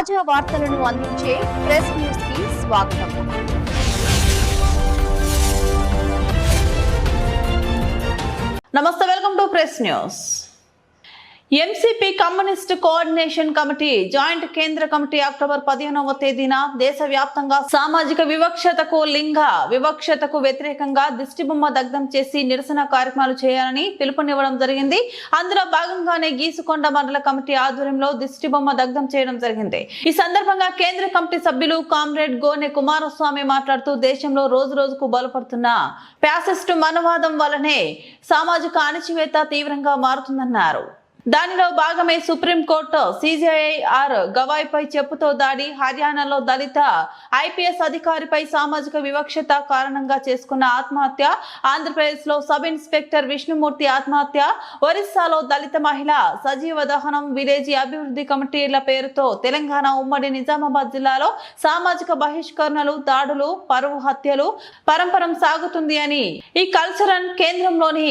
తాజా వార్తలను అందించే ప్రెస్ న్యూస్కి స్వాగతం. నమస్తే welcome to press news. MCP communist coordination committee joint కేంద్ర కమిటీ అక్టోబర్ పదిహేనవ తేదీన దేశవ్యాప్తంగా సామాజిక వివక్షతకు లింగ వివక్షతకు వ్యతిరేకంగా దిష్టిబొమ్మ దగ్ధం చేసి నిరసన కార్యక్రమాలు చేయాలని పిలుపునివ్వడం జరిగింది. అందులో భాగంగానే గీసుకొండ మండల కమిటీ ఆధ్వర్యంలో దిష్టిబొమ్మ దగ్ధం చేయడం జరిగింది. ఈ సందర్భంగా కేంద్ర కమిటీ సభ్యులు కామ్రేడ్ గోనె కుమారస్వామి మాట్లాడుతూ దేశంలో రోజు రోజుకు బలపడుతున్న ప్యాసిస్టు మనవాదం వలనే సామాజిక అణచివేత తీవ్రంగా మారుతుందన్నారు. దానిలో భాగమే సుప్రీంకోర్టు సిజేఐఆర్ గవాయిపై చెప్పుతో దాడి హర్యానాలో దళిత ఐపీఎస్ అధికారిపై సామాజిక వివక్షత కారణంగా చేసుకున్న ఆత్మహత్య ఆంధ్రప్రదేశ్లో సబ్ ఇన్స్పెక్టర్ విష్ణుమూర్తి ఆత్మహత్య ఒరిస్సాలో దళిత మహిళ సజీవ దహనం విలేజీ అభివృద్ధి కమిటీల పేరుతో తెలంగాణ ఉమ్మడి నిజామాబాద్ జిల్లాలో సామాజిక బహిష్కరణలు దాడులు పరువు హత్యలు పరంపరం సాగుతుంది అని ఈ కల్చరల్ కేంద్రంలోని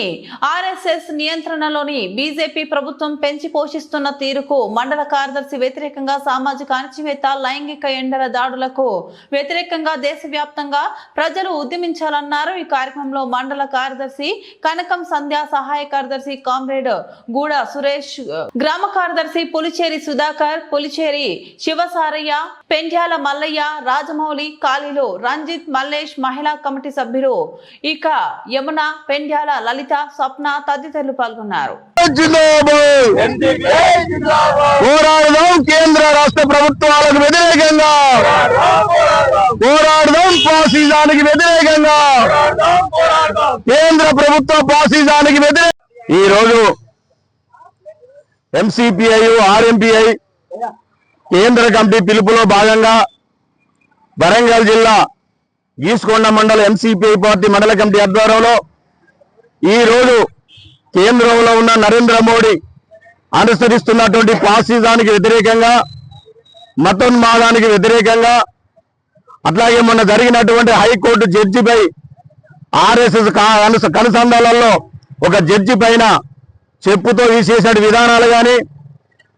ఆర్ఎస్ఎస్ నియంత్రణలోని బీజేపీ ప్రభుత్వం పెంచి పోషిస్తున్న తీరుకు మండల కార్యదర్శి వ్యతిరేకంగా సామాజిక అణచివేత లైంగిక ఎండల దాడులకు వ్యతిరేకంగా దేశవ్యాప్తంగా ప్రజలు ఉద్యమించాలన్నారు. ఈ కార్యక్రమంలో మండల కార్యదర్శి కనకం సంధ్య సహాయ కార్యదర్శి కామ్రేడ్ గూడ సురేష్ గ్రామ కార్యదర్శి పులిచేరి సుధాకర్ పులిచేరి శివసారయ్య పెండ్యాల మల్లయ్య రాజమౌళి కాళీలు రంజిత్ మల్లేష్ మహిళా కమిటీ సభ్యులు. ఇక యమున పెండ్యాల లలిత స్వప్న తదితరులు పాల్గొన్నారు. జిందాబాద్! పోరాడదాం కేంద్ర రాష్ట్ర ప్రభుత్వాలకు వ్యతిరేకంగా. పోరాడదాం ఫాసిజానికి వ్యతిరేకంగా. కేంద్ర ప్రభుత్వ ఫాసిజానికి వ్యతిరేక ఈ రోజు ఎంసీపీఐ ఆర్ఎంపీఐ కేంద్ర కమిటీ పిలుపులో భాగంగా వరంగల్ జిల్లా గీసుకొండ మండల ఎంసీపీఐ పార్టీ మండల కమిటీ ఆధ్వర్యంలో ఈ రోజు కేంద్రంలో ఉన్న నరేంద్ర మోడీ అనుసరిస్తున్నటువంటి ఫాసిజానికి వ్యతిరేకంగా మతోన్మాదానికి వ్యతిరేకంగా అట్లాగే మొన్న జరిగినటువంటి హైకోర్టు జడ్జిపై ఆర్ఎస్ఎస్ కనుసంధానాల్లో ఒక జడ్జి పైన చెప్పుతో వీసేసిన విధానాలు కానీ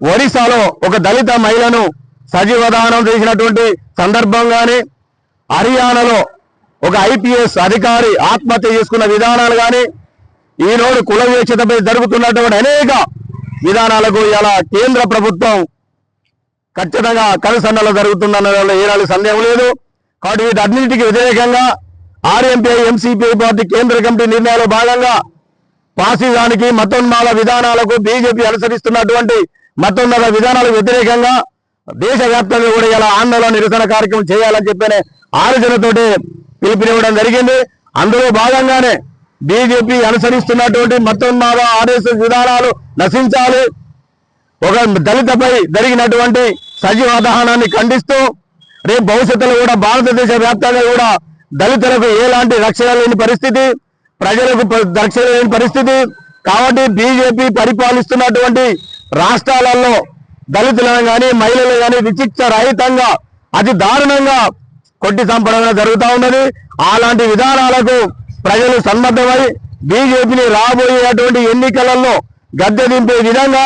ఒరిస్సాలో ఒక దళిత మహిళను సజీవదానం చేసినటువంటి సందర్భం కానీ హర్యానాలో ఒక ఐపీఎస్ అధికారి ఆత్మహత్య చేసుకున్న విధానాలు కానీ ఈనాడు కుల వివక్షతపై జరుగుతున్నటువంటి అనేక విధానాలకు ఇలా కేంద్ర ప్రభుత్వం ఖచ్చితంగా కనుసన్నలో జరుగుతుందన్న ఏనాడు సందేహం లేదు. కాబట్టి వీటన్నింటికి వ్యతిరేకంగా ఆర్ఎంపీఐ ఎంసీపీఐ పార్టీ కేంద్ర కమిటీ నిర్ణయాలు భాగంగా పాసిజానికి మతోన్మాల విధానాలకు బీజేపీ అనుసరిస్తున్నటువంటి మతోన్నత విధానాలకు వ్యతిరేకంగా దేశవ్యాప్తంగా కూడా ఇలా ఆందోళన నిరసన కార్యక్రమం చేయాలని చెప్పిన ఆలోచనతోటి పిలుపునివ్వడం జరిగింది. అందులో భాగంగానే బీజేపీ అనుసరిస్తున్నటువంటి మతోన్మాద ఆర్ఎస్ఎస్ విధానాలు నశించాలి. ఒక దళితపై జరిగినటువంటి సజీవ దహనాన్ని ఖండిస్తూ రేపు భవిష్యత్తులో కూడా భారతదేశ వ్యాప్తంగా కూడా దళితులకు ఎలాంటి రక్షణ లేని పరిస్థితి ప్రజలకు రక్షణ లేని పరిస్థితి. కాబట్టి బీజేపీ పరిపాలిస్తున్నటువంటి రాష్ట్రాలలో దళితులను కానీ మహిళలు కానీ విచిక్ష రహితంగా అతి దారుణంగా కొట్టి చంపడం జరుగుతూ ఉన్నది. అలాంటి విధానాలకు ప్రజలు సన్నద్ధమై బీజేపీని రాబోయేటువంటి ఎన్నికలలో గద్దె దింపే విధంగా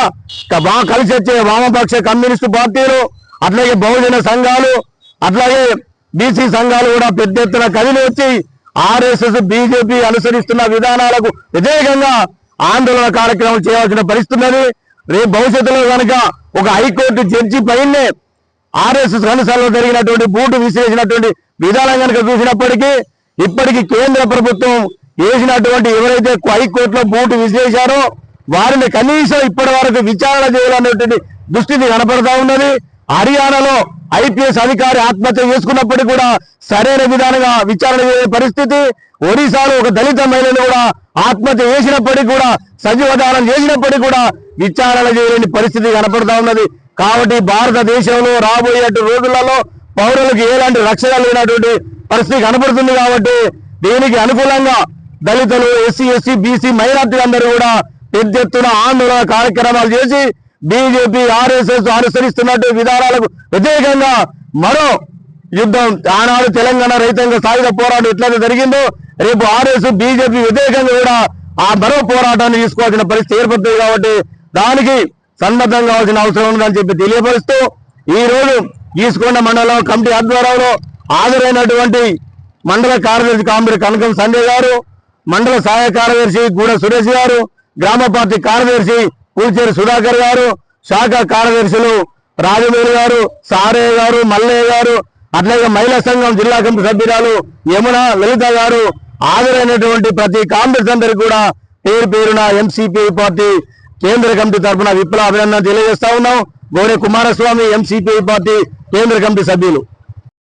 క- బాగా కలిసి వచ్చే వామపక్ష కమ్యూనిస్టు పార్టీలు అట్లాగే బహుజన సంఘాలు అట్లాగే బీసీ సంఘాలు కూడా పెద్ద ఎత్తున కదిలి వచ్చి ఆర్ఎస్ఎస్ బీజేపీ అనుసరిస్తున్న విధానాలకు వ్యతిరేకంగా ఆందోళన కార్యక్రమం చేయాల్సిన పరిస్థితి రేపు భవిష్యత్తులో కనుక ఒక హైకోర్టు జడ్జి పైనే ఆర్ఎస్ఎస్ కనుసలో జరిగినటువంటి బూటు విసిరేసినటువంటి విధానం కనుక చూసినప్పటికీ ఇప్పటికి కేంద్ర ప్రభుత్వం వేసినటువంటి ఎవరైతే హైకోర్టులో బూటు విసిరేశారో వారిని కనీసం ఇప్పటి వరకు విచారణ చేయాలనేటువంటి దుస్థితి కనపడతా ఉన్నది. హర్యానాలో ఐపీఎస్ అధికారి ఆత్మహత్య చేసుకున్నప్పటికీ కూడా సరైన విధానంగా విచారణ చేయని పరిస్థితి. ఒడిశాలో ఒక దళిత మహిళను కూడా ఆత్మహత్య చేసినప్పటికీ కూడా సజీవదానం చేసినప్పటికీ కూడా విచారణ చేయలేని పరిస్థితి కనపడతా ఉన్నది. కాబట్టి భారతదేశంలో రాబోయే రోజులలో పౌరులకు ఎలాంటి రక్షణ లేనటువంటి పరిస్థితి కనపడుతుంది కాబట్టి దీనికి అనుకూలంగా దళితులు ఎస్సీ ఎస్సీ బీసీ మైనార్టీలందరూ కూడా పెద్ద ఎత్తున ఆందోళన కార్యక్రమాలు చేసి బీజేపీ ఆర్ఎస్ఎస్ అనుసరిస్తున్నట్టు విధానాలకు వ్యతిరేకంగా మరో యుద్ధం. ఆనాడు తెలంగాణ రైతాంగ సాయుధ పోరాటం ఎట్లయితే జరిగిందో రేపు ఆర్ఎస్ బీజేపీ వ్యతిరేకంగా కూడా ఆ మరో పోరాటాన్ని తీసుకోవాల్సిన పరిస్థితి ఏర్పడుతుంది కాబట్టి దానికి సన్నద్ధం కావాల్సిన అవసరం ఉందని చెప్పి తెలియపరుస్తూ ఈ రోజు ఈసుకొండ మండలం కమిటీ ఆధ్వర్యంలో హాజరైనటువంటి మండల కార్యదర్శి కామ్రేడ్ కనకం సంజయ్ గారు మండల సహాయ కార్యదర్శి గూడ సురేష్ గారు గ్రామ పార్టీ కార్యదర్శి పూచేరి సుధాకర్ గారు శాఖ కార్యదర్శులు రాజమూరి గారు సారయ్య గారు మల్లయ్య గారు అట్లాగే మహిళా సంఘం జిల్లా కమిటీ సభ్యురాలు యమున లలిత గారు హాజరైనటువంటి ప్రతి కాంగ్రెస్ అందరికి కూడా పేరు పేరున ఎంసీపీ పార్టీ కేంద్ర కమిటీ తరఫున విప్లవ అభినందన తెలియజేస్తా ఉన్నాం. గౌరీ కుమారస్వామి ఎంసీపీ పార్టీ కేంద్ర కమిటీ సభ్యులు.